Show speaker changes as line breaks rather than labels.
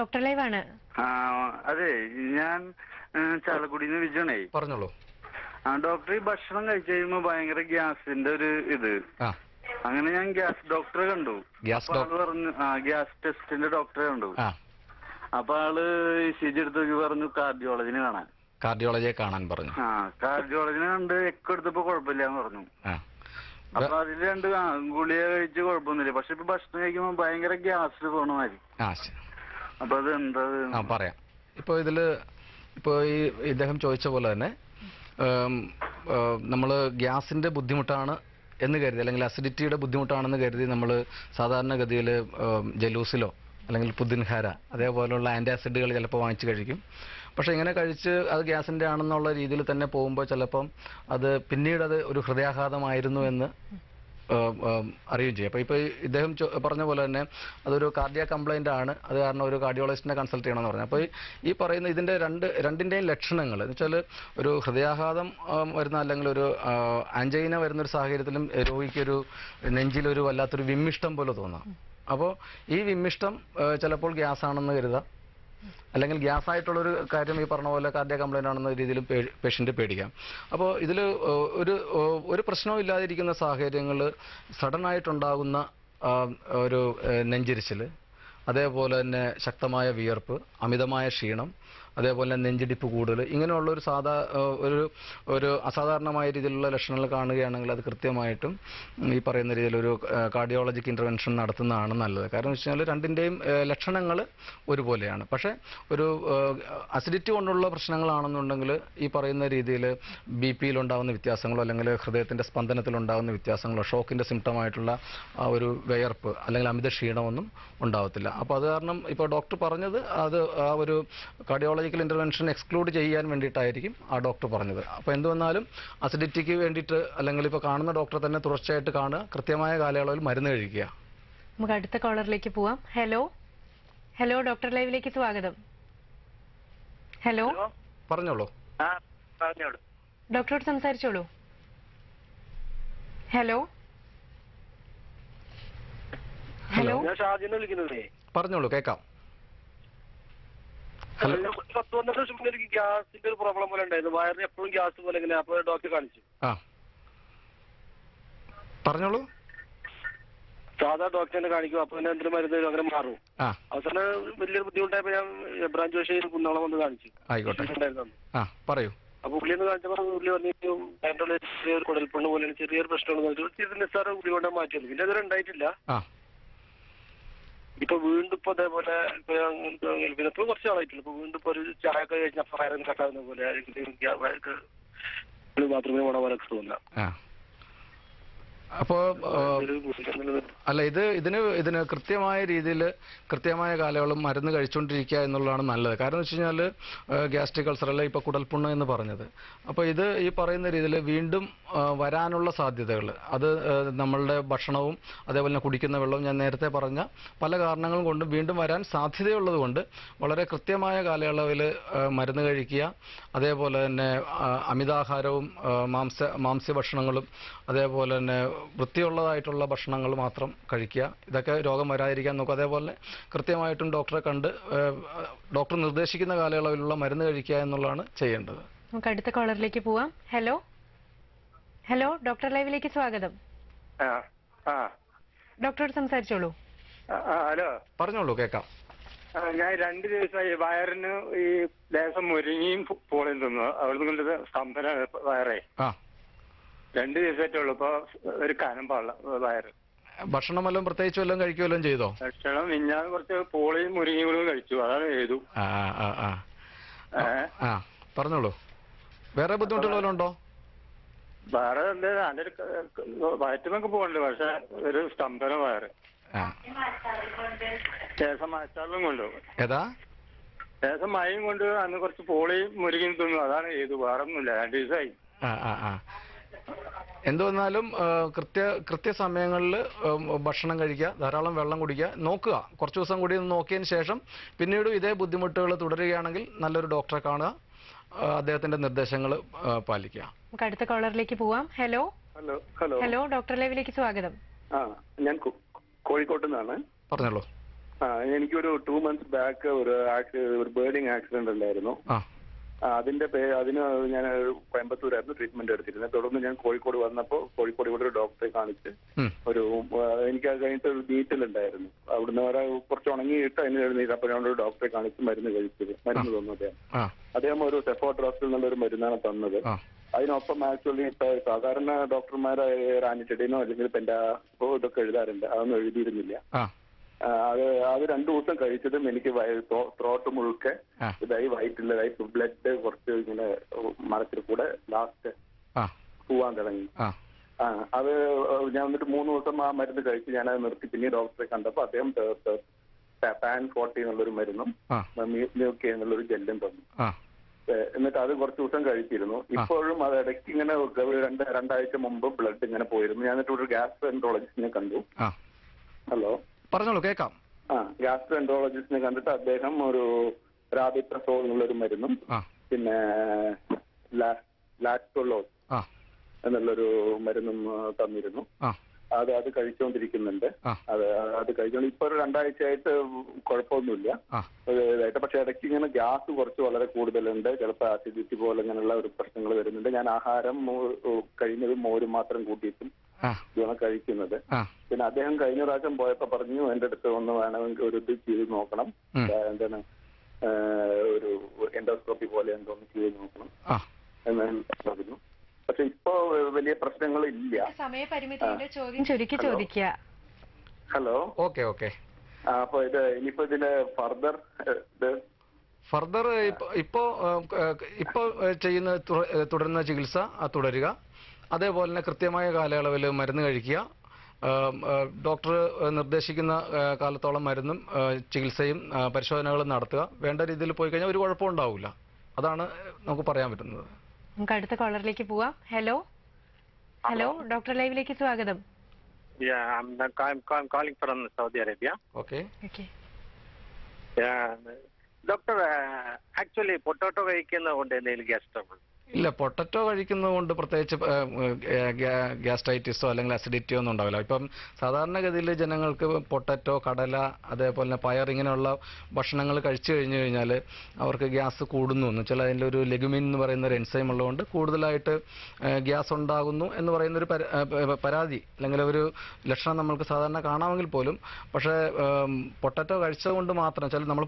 Doctor live ആണ്.
അതെ ഞാൻ ചാലക്കുടിന്ന് വിജയണേ.
പറഞ്ഞോളൂ.
ആ ഡോക്ടർ ഈ ഭക്ഷണം കഴിച്ചു കഴിയുമ്പോ ഭയങ്കര ഗ്യാസിന്റെ ഒരു ഇത്.
ആ.
അങ്ങനെ ഞാൻ ഗ്യാസ് ഡോക്ടറെ കണ്ടു.
ഗ്യാസ്
പറഞ്ഞു ആ ഗ്യാസ് ടെസ്റ്റിന്റെ ഡോക്ടറെ കണ്ടു. അപ്പൊ ആൾ സി ജി എടുത്ത് പറഞ്ഞു കാർഡിയോളജിനെ കാണാൻ.
കാർഡിയോളജിയെ കാണാൻ പറഞ്ഞു.
ആ കാർഡിയോളജിനെ കണ്ട് എക്കോ എടുത്തപ്പോ കുഴപ്പമില്ലാന്ന് പറഞ്ഞു.
ആ.
അപ്പൊ അതിൽ രണ്ട് ഗുളിക കഴിച്ച് കുഴപ്പമൊന്നുമില്ല. പക്ഷെ ഇപ്പൊ ഭക്ഷണം കഴിക്കുമ്പോ ഭയങ്കര ഗ്യാസ് തോന്നുമായിരിക്കും
ആ പറയാം. ഇപ്പോൾ ഇതിൽ ഇപ്പോൾ ഈ ഇദ്ദേഹം ചോദിച്ച പോലെ തന്നെ നമ്മൾ ഗ്യാസിന്റെ ബുദ്ധിമുട്ടാണ് എന്ന് കരുതി അല്ലെങ്കിൽ അസിഡിറ്റിയുടെ ബുദ്ധിമുട്ടാണെന്ന് കരുതി നമ്മൾ സാധാരണഗതിയിൽ ജലൂസിലോ അല്ലെങ്കിൽ പുതിൻഹാര അതേപോലെയുള്ള ആന്റി ആസിഡുകൾ ചിലപ്പോൾ വാങ്ങിച്ച് കഴിക്കും. പക്ഷേ ഇങ്ങനെ കഴിച്ച് അത് ഗ്യാസിന്റെ ആണെന്നുള്ള രീതിയിൽ തന്നെ പോകുമ്പോൾ ചിലപ്പം അത് പിന്നീട് അത് ഒരു ഹൃദയാഘാതമായിരുന്നു എന്ന് അറിയുകയും ചെയ്യും. അപ്പോൾ ഇപ്പോൾ ഇദ്ദേഹം പറഞ്ഞ പോലെ തന്നെ അതൊരു കാർഡിയ കംപ്ലൈന്റ് ആണ്. അത് കാരണം ഒരു കാർഡിയോളജിസ്റ്റിനെ കൺസൾട്ട് ചെയ്യണമെന്ന് പറഞ്ഞു. അപ്പോൾ ഈ പറയുന്ന ഇതിന്റെ രണ്ട് രണ്ടിന്റെയും ലക്ഷണങ്ങൾ എന്ന് വെച്ചാൽ ഒരു ഹൃദയാഘാതം വരുന്ന അല്ലെങ്കിൽ ഒരു ആഞ്ചൈന വരുന്ന ഒരു സാഹചര്യത്തിലും രോഗിക്കൊരു നെഞ്ചിലൊരു വല്ലാത്തൊരു വിമ്മിഷ്ടം പോലെ തോന്നാം. അപ്പോൾ ഈ വിമ്മിഷ്ടം ചിലപ്പോൾ ഗ്യാസ് ആണെന്ന് കരുതാം. അല്ലെങ്കിൽ ഗ്യാസ് ആയിട്ടുള്ളൊരു കാര്യം ഈ പറഞ്ഞ പോലെ കാർഡിയ കംപ്ലൈന്റ് ആണെന്ന രീതിയിലും പേഷ്യന്റ് പേടിക്കാം. അപ്പോൾ ഇതിൽ ഒരു ഒരു പ്രശ്നവും ഇല്ലാതിരിക്കുന്ന സാഹചര്യങ്ങൾ സഡൻ ആയിട്ടുണ്ടാകുന്ന ഒരു നെഞ്ചിരിച്ചിൽ അതേപോലെ തന്നെ ശക്തമായ വിയർപ്പ് അമിതമായ ക്ഷീണം അതേപോലെ നെഞ്ചിടിപ്പ് കൂടുതൽ. ഇങ്ങനെയുള്ള ഒരു സാധാ ഒരു ഒരു അസാധാരണമായ രീതിയിലുള്ള ലക്ഷണങ്ങൾ കാണുകയാണെങ്കിൽ അത് കൃത്യമായിട്ടും ഈ പറയുന്ന രീതിയിൽ ഒരു കാർഡിയോളജിക് ഇന്റർവെൻഷൻ നടത്തുന്നതാണ് നല്ലത്. കാരണം വെച്ച് കഴിഞ്ഞാൽ രണ്ടിന്റെയും ലക്ഷണങ്ങൾ ഒരുപോലെയാണ്. പക്ഷേ ഒരു അസിഡിറ്റി കൊണ്ടുള്ള പ്രശ്നങ്ങളാണെന്നുണ്ടെങ്കിൽ ഈ പറയുന്ന രീതിയിൽ ബി പിയിൽ ഉണ്ടാകുന്ന വ്യത്യാസങ്ങളോ അല്ലെങ്കിൽ ഹൃദയത്തിന്റെ സ്പന്ദനത്തിൽ ഉണ്ടാകുന്ന വ്യത്യാസങ്ങളോ ഷോക്കിന്റെ സിംറ്റമായിട്ടുള്ള ആ ഒരു വിയർപ്പ് അല്ലെങ്കിൽ അമിത ക്ഷീണമൊന്നും ഉണ്ടാവത്തില്ല. അപ്പോൾ അത് കാരണം ഇപ്പോൾ ഡോക്ടർ പറഞ്ഞത് അത് ആ ഒരു കാർഡിയോളജിക്കൽ ഇന്റർവെൻഷൻ എക്സ്ക്ലൂഡ് ചെയ്യാൻ വേണ്ടിയിട്ടായിരിക്കും ആ ഡോക്ടർ പറഞ്ഞത്. അപ്പോൾ എന്ത് വന്നാലും അസിഡിറ്റിക്ക് വേണ്ടിയിട്ട് അല്ലെങ്കിൽ ഇപ്പോൾ കാണുന്ന ഡോക്ടറെ തന്നെ തുടർച്ചയായിട്ട് കാണുക കൃത്യമായ കാലയളവിൽ മരുന്ന് കഴിക്കുക.
നമുക്ക് അടുത്ത കോളറിലേക്ക് പോവാം. ഹലോ ഹലോ ഡോക്ടർ ലൈവിലേക്ക് സ്വാഗതം. ഹലോ
പറഞ്ഞോളൂ.
ഡോക്ടറോട് സംസാരിച്ചോളൂ. ഹലോ ഹലോ
പറഞ്ഞോളൂ കേൾക്കാം.
പത്ത് പന്ത്രണ്ട് വർഷം മുന്നേ എനിക്ക് ഗ്യാസിന്റെ ഒരു പ്രോബ്ലം പോലെ ഉണ്ടായിരുന്നു. വയറിന് എപ്പോഴും ഗ്യാസ് പോലെ ഇങ്ങനെ അപ്പൊ ഡോക്ടറെ കാണിച്ചു.
ആ. പറഞ്ഞോളൂ.
സാധാ ഡോക്ടറിനെ കാണിക്കും. അപ്പൊ എന്നെ എന്തൊരു മരുന്ന് അങ്ങനെ മാറും.
ആ.
അവസാനം വലിയൊരു ബുദ്ധിമുട്ടായപ്പോ ഞാൻ എബ്രാം ജോഷി കുന്നോളം വന്ന് കാണിച്ചു.
ആയിക്കോട്ടെ. ആ പറയൂ.
അപ്പൊ പുള്ളി ഒന്ന് കാണിച്ചപ്പോ പുള്ളി പറഞ്ഞു അതിന്റെ ചെറിയൊരു കുടൽപ്പുണ്ണ് പോലെയാണ് ചെറിയൊരു പ്രശ്നമാണ് പറഞ്ഞു നിസ്സാര പുള്ളി കൊണ്ടാ മാറ്റിയത് പിന്നെ അതൊരു ഉണ്ടായിട്ടില്ല. ഇപ്പൊ വീണ്ടും ഇപ്പൊ അതേപോലെ ഇപ്പൊ കുറച്ച് ആളായിട്ടില്ല ഇപ്പൊ വീണ്ടും ഇപ്പൊ ഒരു ചായ ഒക്കെ കഴിഞ്ഞ ഫയർ കട്ടാകുന്ന പോലെ പോണ പോലെ തോന്നുക
ആ അപ്പോൾ അല്ല ഇത് ഇതിന് ഇതിന് കൃത്യമായ രീതിയിൽ കൃത്യമായ കാലയളവും മരുന്ന് കഴിച്ചുകൊണ്ടിരിക്കുക എന്നുള്ളതാണ് നല്ലത്. കാരണം വെച്ച് കഴിഞ്ഞാൽ ഗ്യാസ്ട്രിക് അൾസർ അല്ലെ ഇപ്പൊ കുടൽപ്പുണ്ണ് എന്ന് പറഞ്ഞത്. അപ്പോൾ ഇത് ഈ പറയുന്ന രീതിയിൽ വീണ്ടും വരാനുള്ള സാധ്യതകൾ അത് നമ്മളുടെ ഭക്ഷണവും അതേപോലെ തന്നെ കുടിക്കുന്ന വെള്ളവും ഞാൻ നേരത്തെ പറഞ്ഞ പല കാരണങ്ങളും കൊണ്ട് വീണ്ടും വരാൻ സാധ്യതയുള്ളത് കൊണ്ട് വളരെ കൃത്യമായ കാലയളവിൽ മരുന്ന് കഴിക്കുക. അതേപോലെ തന്നെ അമിതാഹാരവും മാംസ മാംസ്യ ഭക്ഷണങ്ങളും അതേപോലെ തന്നെ വൃത്തിയുള്ളതായിട്ടുള്ള ഭക്ഷണങ്ങൾ മാത്രം കഴിക്കുക. ഇതൊക്കെ രോഗം വരാതിരിക്കാൻ നോക്കുക. അതേപോലെ കൃത്യമായിട്ടും ഡോക്ടറെ കണ്ട് ഡോക്ടർ നിർദ്ദേശിക്കുന്ന കാലയളവിലുള്ള മരുന്ന് കഴിക്കുക എന്നുള്ളതാണ് ചെയ്യേണ്ടത്.
നമുക്ക് അടുത്ത കോളറിലേക്ക് പോവാം. ഹലോ? ഹലോ ഡോക്ടർ ലൈവിലേക്ക് സ്വാഗതം. ഡോക്ടറോട് സംസാരിച്ചോളൂ.
ഹലോ.
പറഞ്ഞോളൂ
കേക്കാം ഞാൻ രണ്ട് ദിവസമായി വയറിന് ഈ ലേശം മുരിങ്ങിയും പോളിയും തിന്നു. അവിടുന്ന് കൊണ്ട് സ്തംഭന വയറേ
ആ.
രണ്ട് ദിവസമായിട്ടുള്ളൂ ഇപ്പൊ ഒരു കനം വയറ്.
ഭക്ഷണം വല്ലതും പ്രത്യേകിച്ച് വല്ലതും കഴിക്കുമല്ലോ ചെയ്തോ?
ഭക്ഷണം മിഞ്ഞാൻ കുറച്ച് പോളിയും മുരിങ്ങയും കൂടെ കഴിച്ചു അതാണ് ചെയ്തു.
ആ ആ ആ? ആ. പറഞ്ഞോളൂ. വേറെ ബുദ്ധിമുട്ടുള്ള വല്ലതും ഉണ്ടോ?
വേറെ എന്താ അതിന്റെ ഒരു വയറ്റുന്നൊക്കെ പോകണ്ടേ പക്ഷെ ഒരു സ്തംഭന വയറ്. ശേഷം മഴച്ചാറിലും കൊണ്ടുപോകും.
ഏതാ?
ശേഷം മഴയും കൊണ്ട് അന്ന് കുറച്ച് പോളിയും മുരുകിയും തിന്നു അതാണ് ചെയ്തു വേറെ ഒന്നുമില്ല രണ്ടു ദിവസമായി.
ആ ആ ആ എന്ത് വന്നാലും കൃത്യ കൃത്യ കൃത്യസമയങ്ങളിൽ ഭക്ഷണം കഴിക്കുക ധാരാളം വെള്ളം കുടിക്കുക നോക്കുക. കുറച്ച് ദിവസം കൂടി ഒന്ന് നോക്കിയതിന് ശേഷം പിന്നീട് ഇതേ ബുദ്ധിമുട്ടുകൾ തുടരുകയാണെങ്കിൽ നല്ലൊരു ഡോക്ടറെ കാണുക അദ്ദേഹത്തിന്റെ നിർദ്ദേശങ്ങൾ പാലിക്കുക.
നമുക്ക് അടുത്ത കോളറിലേക്ക് പോവാം. Hello?
Hello hello.
Hello doctor ലൈവിലേക്ക് സ്വാഗതം.
ആ ഞാൻ കോഴിക്കോട്ട് നിന്നാണ്.
പറഞ്ഞോളൂ.
ആ എനിക്കൊരു ടു മന്ത്സ് ബാക്ക് ഒരു ഒരു ബേർഡിങ് ആക്സിഡന്റ് ഉണ്ടായിരുന്നു. അതിന്റെ പേ അതിന് ഞാൻ കോയമ്പത്തൂരായിരുന്നു ട്രീറ്റ്മെന്റ് എടുത്തിരുന്നത്. തുടർന്ന് ഞാൻ കോഴിക്കോട് വന്നപ്പോൾ കോഴിക്കോട് ഇവിടെ ഒരു ഡോക്ടറെ കാണിച്ച് ഒരു എനിക്ക് അത് കഴിഞ്ഞിട്ട് ഒരു നീറ്റലുണ്ടായിരുന്നു അവിടുന്ന് വരെ കുറച്ച് ഉണങ്ങിയിട്ട് അതിന് എഴുന്നേറ്റ് അപ്പോൾ ഞാൻ ഒരു ഡോക്ടറെ കാണിച്ച് മരുന്ന് കഴിച്ചത്. മരുന്ന് തന്നു അദ്ദേഹം. അദ്ദേഹം ഒരു സെഫോട്രോസിൽ ഒരു മരുന്നാണ് തന്നത്. അതിനൊപ്പം ആക്ച്വലി ഇപ്പൊ സാധാരണ ഡോക്ടർമാർ റാനിറ്റഡിനോ അല്ലെങ്കിൽ പെൻഡാ ഇതൊക്കെ എഴുതാറുണ്ട്. അതൊന്നും എഴുതിയിരുന്നില്ല. അത് അത് രണ്ടു ദിവസം കഴിച്ചതും എനിക്ക് ത്രോട്ട് മുഴുക്കെ. ഇതായി വയറ്റില്ലതായി ബ്ലഡ് കുറച്ച് ഇങ്ങനെ മരത്തിൽ കൂടെ ലാസ്റ്റ് പോവാൻ തുടങ്ങി. അത് ഞാൻ എന്നിട്ട് മൂന്ന് ദിവസം ആ മരുന്ന് കഴിച്ച് ഞാൻ അത് നിർത്തി. പിന്നെ ഡോക്ടറെ കണ്ടപ്പോൾ അദ്ദേഹം പാൻ ഫോർട്ടി എന്നുള്ളൊരു മരുന്നും മ്യൂക്കി എന്നുള്ളൊരു ജെല്ലും തന്നു. എന്നിട്ട് അത് കുറച്ച് ദിവസം കഴിച്ചിരുന്നു. ഇപ്പോഴും അത് ഇടയ്ക്ക് ഇങ്ങനെ രണ്ട് രണ്ടാഴ്ച മുമ്പ് ബ്ലഡ് ഇങ്ങനെ പോയിരുന്നു. ഞാൻ എന്നിട്ട് ഒരു ഗ്യാസ്ട്രോഎൻട്രോളജിസ്റ്റിനെ കണ്ടു. ഹലോ
പറഞ്ഞോളൂ കേൾക്കാം.
ആ കണ്ടിട്ട് അദ്ദേഹം ഒരു റാബിപ്രസോൾ എന്നുള്ളൊരു മരുന്നും
ആ.
പിന്നെ ലാക്ടോളോ
ആ.
എന്നുള്ളൊരു മരുന്നും ആ, തന്നിരുന്നു.
ആ.
അത് അത് കഴിച്ചുകൊണ്ടിരിക്കുന്നുണ്ട്
ആ.
അത് അത് കഴിച്ചുകൊണ്ട് ഇപ്പൊ ഒരു രണ്ടാഴ്ചയായിട്ട് കുഴപ്പമൊന്നുമില്ല.
ആ.
ഒരു ഇതായിട്ട് പക്ഷെ ഇടയ്ക്ക് ഇങ്ങനെ ഗ്യാസ് കുറച്ച് വളരെ കൂടുതലുണ്ട്. ചിലപ്പോൾ ആസിഡിറ്റി പോലെ ഇങ്ങനെയുള്ള ഒരു പ്രശ്നങ്ങൾ വരുന്നുണ്ട്. ഞാൻ ആഹാരം മോ- കഴിയുന്നത് മോര് മാത്രം കൂട്ടിയിട്ടും ഇതാണ് കഴിക്കുന്നത്. പിന്നെ അദ്ദേഹം കഴിഞ്ഞ പ്രാവശ്യം പോയപ്പോ പറഞ്ഞു എന്റെ അടുത്ത് ഒന്ന് വേണമെങ്കിൽ ഒരു ഇത് ചെയ്ത് നോക്കണം. എന്താണ് ഒരു എൻഡോസ്കോപ്പി പോലെ എന്തോന്ന് ചെയ്ത് നോക്കണം. എന്ന് പറഞ്ഞു. പക്ഷെ ഇപ്പോ വലിയ പ്രശ്നങ്ങളില്ല.
സമയപരിമിതിയുടെ ചോദ്യം ചുരുക്കി
ഹലോ.
ചോദിക്കുക.
ഹലോ.
Okay okay.
അപ്പൊ ഇത് ഇനിയിപ്പോ ഇതിൽ ഫർദർ ഇത്
ഫർദർ ഇപ്പോ ഇപ്പോ ചെയ്യുന്ന തുടരുന്ന ചികിത്സ തുടരുക. അതേപോലെ തന്നെ കൃത്യമായ കാലയളവിൽ മരുന്ന് കഴിക്കുക. ഡോക്ടർ നിർദ്ദേശിക്കുന്ന കാലത്തോളം മരുന്നും ചികിത്സയും പരിശോധനകളും നടത്തുക. വേണ്ട രീതിയിൽ പോയി കഴിഞ്ഞാൽ ഒരു കുഴപ്പം ഉണ്ടാവില്ല അതാണ് നമുക്ക് പറയാൻ പറ്റുന്നത്.
നമുക്ക് അടുത്ത കോളറിലേക്ക് പോവാം. ഹലോ? ഹലോ ഡോക്ടർ ലൈവിലേക്ക് സ്വാഗതം.
Calling from Saudi Arabia.
Okay
okay
Yeah. Doctor actually potato കഴിക്കുന്നത് കൊണ്ട് എന്തെങ്കിലും ഗ്യാസ് ട്രബിൾ
ഇല്ല പൊട്ടറ്റോ കഴിക്കുന്നത് കൊണ്ട് പ്രത്യേകിച്ച് ഗ്യാസ്ട്രൈറ്റിസോ അല്ലെങ്കിൽ അസിഡിറ്റിയോ ഒന്നും ഉണ്ടാവില്ല. ഇപ്പം സാധാരണഗതിയിൽ ജനങ്ങൾക്ക് പൊട്ടറ്റോ കടല അതേപോലെ പയർ ഇങ്ങനെയുള്ള ഭക്ഷണങ്ങൾ കഴിച്ചു കഴിഞ്ഞു കഴിഞ്ഞാൽ അവർക്ക് ഗ്യാസ് കൂടുന്നു. എന്ന് വെച്ചാൽ അതിന്റെ ഒരു ലെഗുമിൻ എന്ന് പറയുന്ന ഒരു എൻസൈം ഉള്ളതുകൊണ്ട് കൂടുതലായിട്ട് ഗ്യാസ് ഉണ്ടാകുന്നു എന്ന് പറയുന്ന ഒരു പര- പരാതി അല്ലെങ്കിൽ ഒരു ലക്ഷണം നമ്മൾക്ക് സാധാരണ കാണാമെങ്കിൽ പോലും. പക്ഷേ പൊട്ടറ്റോ കഴിച്ചതുകൊണ്ട് മാത്രം ചില നമ്മൾ